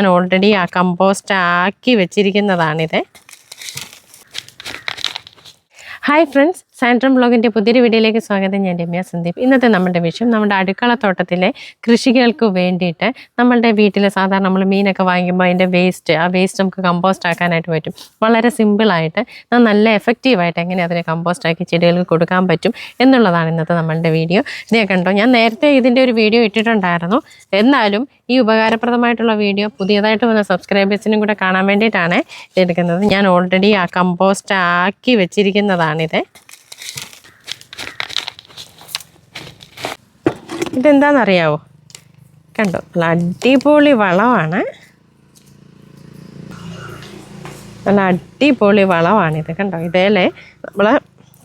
ഞാൻ ഓൾറെഡി ആ കമ്പോസ്റ്റ് ആക്കി വെച്ചിരിക്കുന്നതാണിത്. ഹായ് ഫ്രണ്ട്സ് സാൻട്രം ബ്ലോഗിന്റെ പുതിയൊരു വീഡിയോയിലേക്ക് സ്വാഗതം. ഞാൻ രമ്യ സന്ദീപ്. ഇന്നത്തെ നമ്മുടെ വിഷയം നമ്മുടെ അടുക്കള തോട്ടത്തിലെ കൃഷികൾക്ക് വേണ്ടിയിട്ട് നമ്മളുടെ വീട്ടിൽ സാധാരണ നമ്മൾ മീനൊക്കെ വാങ്ങിക്കുമ്പോൾ അതിന്റെ വേസ്റ്റ് ആ വേസ്റ്റ് നമുക്ക് കമ്പോസ്റ്റ് ആക്കാനായിട്ട് പറ്റും. വളരെ സിമ്പിളായിട്ട് നല്ല എഫക്റ്റീവായിട്ട് എങ്ങനെ അതിനെ കമ്പോസ്റ്റ് ആക്കി ചെടികൾക്ക് കൊടുക്കാൻ പറ്റും എന്നുള്ളതാണ് ഇന്നത്തെ നമ്മളുടെ വീഡിയോ. ഇതേ കണ്ടോ ഞാൻ നേരത്തെ ഇതിന്റെ ഒരു വീഡിയോ ഇട്ടിട്ടുണ്ടായിരുന്നു. എന്നാലും ഈ ഉപകാരപ്രദമായിട്ടുള്ള വീഡിയോ പുതിയതായിട്ട് വന്ന സബ്സ്ക്രൈബേഴ്സിനും കൂടെ കാണാൻ വേണ്ടിയിട്ടാണ് എടുക്കുന്നത്. ഞാൻ ഓൾറെഡി ആ കമ്പോസ്റ്റ് ആക്കി വെച്ചിരിക്കുന്നതാണിത്. ഇതെന്താണെന്നറിയാവോ കണ്ടോ? നല്ല അടിപൊളി വളമാണ് നല്ല അടിപൊളി വളമാണിത് കണ്ടോ? ഇതേലെ നമ്മൾ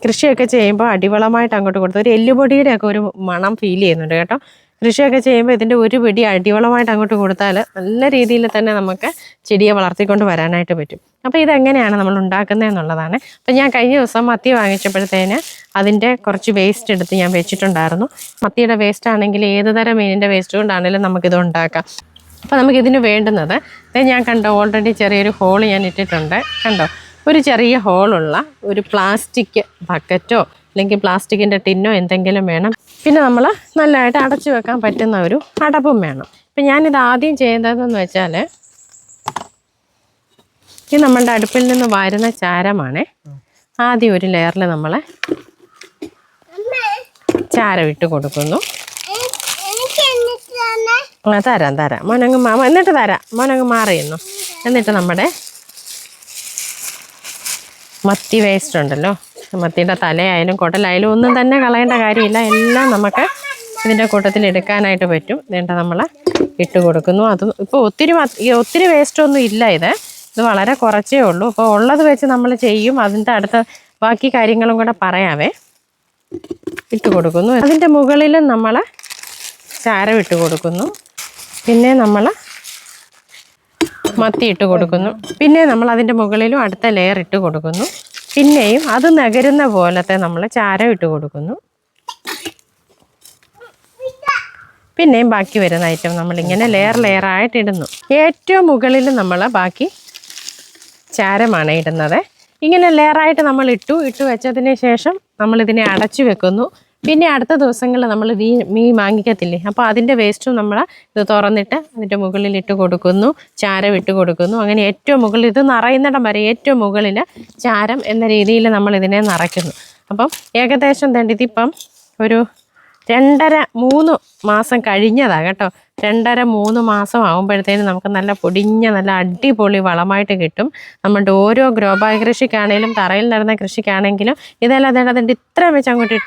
കൃഷിയൊക്കെ ചെയ്യുമ്പോൾ അടിവളമായിട്ട് അങ്ങോട്ട് കൊടുത്തു ഒരു എല്ലുപൊടിയുടെ ഒക്കെ ഒരു മണം ഫീൽ ചെയ്യുന്നുണ്ട് കേട്ടോ. കൃഷിയൊക്കെ ചെയ്യുമ്പോൾ ഇതിന്റെ ഒരു പിടി അടിവളമായിട്ട് അങ്ങോട്ട് കൊടുത്താൽ നല്ല രീതിയിൽ തന്നെ നമുക്ക് ചെടിയെ വളർത്തിക്കൊണ്ട് വരാനായിട്ട് പറ്റും. അപ്പോൾ ഇതെങ്ങനെയാണ് നമ്മൾ ഉണ്ടാക്കുന്നത് എന്നുള്ളതാണ്. അപ്പം ഞാൻ കഴിഞ്ഞ ദിവസം മത്തി വാങ്ങിച്ചപ്പോഴത്തേന് അതിന്റെ കുറച്ച് വേസ്റ്റ് എടുത്ത് ഞാൻ വെച്ചിട്ടുണ്ടായിരുന്നു. മത്തിയുടെ വേസ്റ്റ് ആണെങ്കിൽ ഏത് തരം മീനിന്റെ വേസ്റ്റ് കൊണ്ടാണെങ്കിലും നമുക്കിത് ഉണ്ടാക്കാം. അപ്പോൾ നമുക്കിതിന് വേണ്ടുന്നത് ഞാൻ കണ്ടോ ഓൾറെഡി ചെറിയൊരു ഹോൾ ഞാൻ ഇട്ടിട്ടുണ്ട്. കണ്ടോ? ഒരു ചെറിയ ഹോളുള്ള ഒരു പ്ലാസ്റ്റിക് ബക്കറ്റോ അല്ലെങ്കിൽ പ്ലാസ്റ്റിക്കിന്റെ ടിന്നോ എന്തെങ്കിലും വേണം. പിന്നെ നമ്മൾ നല്ലതായിട്ട് അടച്ചു വെക്കാൻ പറ്റുന്ന ഒരു അടപ്പും വേണം. ഇപ്പം ഞാനിത് ആദ്യം ചെയ്തതെന്ന് വെച്ചാൽ ഇത് നമ്മളുടെ അടുപ്പിൽ നിന്ന് വരുന്ന ചാരമാണ്. ആദ്യം ഒരു ലെയറിൽ നമ്മൾ ചാരം ഇട്ട് കൊടുക്കുന്നു. ആ തരാം തരാം. മോനങ്ങ് മാ എന്നിട്ട് തരാം. മോനങ്ങ് മാറിയുന്നു. എന്നിട്ട് നമ്മുടെ മത്തി വേസ്റ്റ് ഉണ്ടല്ലോ. മത്തിയുടെ തലയായാലും കുടലായാലും ഒന്നും തന്നെ കളയേണ്ട കാര്യമില്ല. എല്ലാം നമുക്ക് ഇതിന്റെ കൂട്ടത്തിൽ എടുക്കാനായിട്ട് പറ്റും. ഇതേണ്ട നമ്മൾ ഇട്ട് കൊടുക്കുന്നു. അത് ഇപ്പോൾ ഒത്തിരി ഒത്തിരി വേസ്റ്റ് ഒന്നും ഇല്ല ഇത്. ഇത് വളരെ കുറച്ചേ ഉള്ളൂ. അപ്പോൾ ഉള്ളത് വെച്ച് നമ്മൾ ചെയ്യും. അതിന്റെ അടുത്ത ബാക്കി കാര്യങ്ങളും കൂടെ പറയാവേ. ഇട്ട് കൊടുക്കുന്നു. അതിന്റെ മുകളിൽ നമ്മൾ ചാരം ഇട്ട് കൊടുക്കുന്നു. പിന്നെ നമ്മൾ മത്തി ഇട്ട് കൊടുക്കുന്നു. പിന്നെ നമ്മൾ അതിന്റെ മുകളിലും അടുത്ത ലെയർ ഇട്ട് കൊടുക്കുന്നു. പിന്നെയും അത് നകരുന്ന പോലത്തെ നമ്മൾ ചാരം ഇട്ട് കൊടുക്കുന്നു. പിന്നെയും ബാക്കി വരുന്ന ഐറ്റം നമ്മളിങ്ങനെ ലെയർ ലെയർ ആയിട്ട് ഇടുന്നു. ഏറ്റവും മുകളിൽ നമ്മൾ ബാക്കി ചാരമാണ് ഇടുന്നത്. ഇങ്ങനെ ലെയറായിട്ട് നമ്മൾ ഇട്ടു ഇട്ട് വെച്ചതിന് ശേഷം നമ്മളിതിനെ അടച്ചു വെക്കുന്നു. പിന്നെ അടുത്ത ദിവസങ്ങളിൽ നമ്മൾ വീ മീൻ വാങ്ങിക്കത്തില്ലേ അപ്പോൾ അതിന്റെ വേസ്റ്റും നമ്മൾ ഇത് തുറന്നിട്ട് അതിന്റെ മുകളിൽ ഇട്ട് കൊടുക്കുന്നു ചാരം ഇട്ട് കൊടുക്കുന്നു. അങ്ങനെ ഏറ്റവും മുകളിൽ ഇത് നിറയുന്നിടം വരെ ഏറ്റവും മുകളിൽ ചാരം എന്ന രീതിയിൽ നമ്മൾ ഇതിനെ നിറയ്ക്കുന്നു. അപ്പം ഏകദേശം തേണ്ട ഇതിപ്പം ഒരു രണ്ടര മൂന്ന് മാസം കഴിഞ്ഞതാണ് കേട്ടോ. രണ്ടര മൂന്ന് മാസം ആകുമ്പോഴത്തേനും നമുക്ക് നല്ല പൊടിഞ്ഞ നല്ല അടിപൊളി വളമായിട്ട് കിട്ടും. നമ്മുടെ ഓരോ ഗ്രോബായ കൃഷിക്കാണെങ്കിലും തറയിൽ നടന്ന കൃഷിക്കാണെങ്കിലും ഇതെല്ലാം അതേണ്ടതിന്റെ ഇത്ര വെച്ച് അങ്ങോട്ട്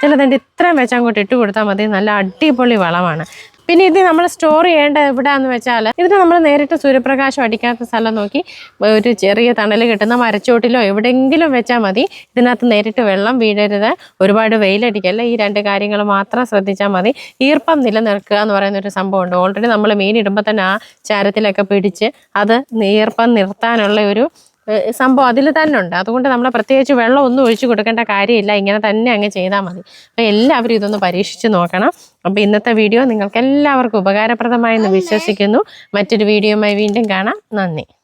അതിന്റെ ഇത്രയും വെച്ച് അങ്ങോട്ട് ഇട്ട് കൊടുത്താൽ മതി. നല്ല അടിപൊളി വളമാണ്. പിന്നെ ഇത് നമ്മൾ സ്റ്റോർ ചെയ്യേണ്ട എവിടെയാന്ന് വെച്ചാൽ ഇതിന് നമ്മൾ നേരിട്ട് സൂര്യപ്രകാശം അടിക്കാത്ത സ്ഥലം നോക്കി ഒരു ചെറിയ തണൽ കിട്ടുന്ന മരച്ചോട്ടിലോ എവിടെയെങ്കിലും വെച്ചാൽ മതി. ഇതിനകത്ത് നേരിട്ട് വെള്ളം വീഴരുത്. ഒരുപാട് വെയിലടിക്കല്ല ഈ രണ്ട് കാര്യങ്ങൾ മാത്രം ശ്രദ്ധിച്ചാൽ മതി. ഈർപ്പം നിലനിൽക്കുക എന്ന് പറയുന്ന ഒരു സംഭവമുണ്ട്. ഓൾറെഡി നമ്മൾ മീൻ ഇടുമ്പോൾ തന്നെ ആ ചാരത്തിലൊക്കെ പിടിച്ച് അത് ഈർപ്പം നിർത്താനുള്ള ഒരു സംഭവം അതിൽ തന്നെ ഉണ്ട്. അതുകൊണ്ട് നമ്മൾ പ്രത്യേകിച്ച് വെള്ളം ഒന്നും ഒഴിച്ചു കൊടുക്കേണ്ട കാര്യമില്ല. ഇങ്ങനെ തന്നെ അങ്ങ് ചെയ്താൽ മതി. അപ്പോൾ എല്ലാവരും ഇതൊന്ന് പരീക്ഷിച്ച് നോക്കണം. അപ്പോൾ ഇന്നത്തെ വീഡിയോ നിങ്ങൾക്ക് എല്ലാവർക്കും ഉപകാരപ്രദമായെന്ന് വിശ്വസിക്കുന്നു. മറ്റൊരു വീഡിയോയുമായി വീണ്ടും കാണാം. നന്ദി.